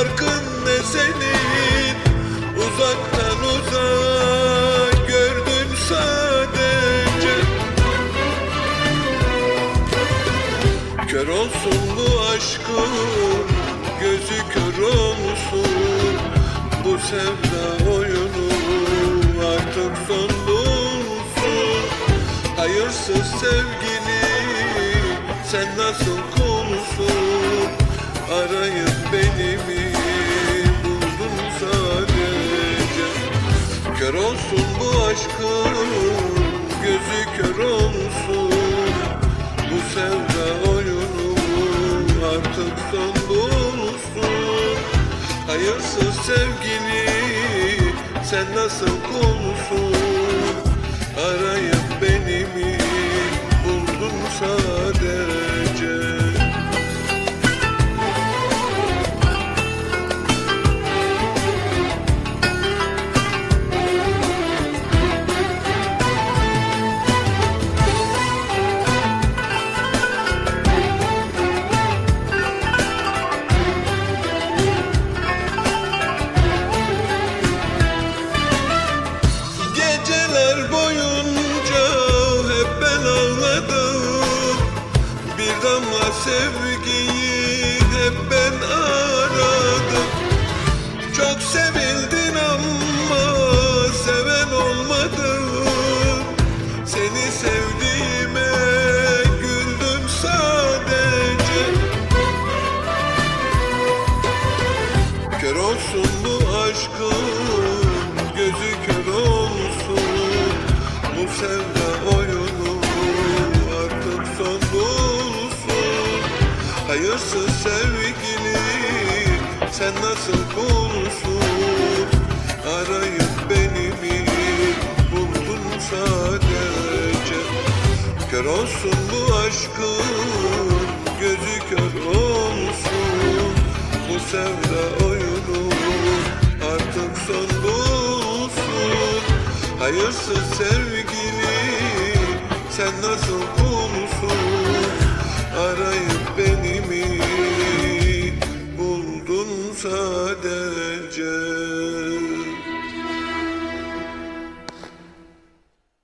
farkın ne senin? Uzaktan uzak gördün sadece. Kör olsun bu aşkın Gözü kör olsun. Bu sevda oyunu artık son bulsun. Hayırsız sevgili sen nasıl kulsun Arayıp beni mi? Kör olsun bu aşkın gözü kör olsun. Bu sevda oyunu artık son bulsun. Hayırsız sevgili sen nasıl konsun sevgiyi hep ben aradım. Çok sevildin ama seven olmadım Seni sevdiğime güldüm sadece. Kör olsun bu aşkın gözü kör olsun. Bu sevda oyunu Hayırsız sevgili sen nasıl bulsun? Arayıp beni mi buldun sadece? Kör olsun bu aşkın gözü kör olsun. Bu sevda oyunu artık son bulsun. Hayırsız sevgili sen nasıl kulsun sadece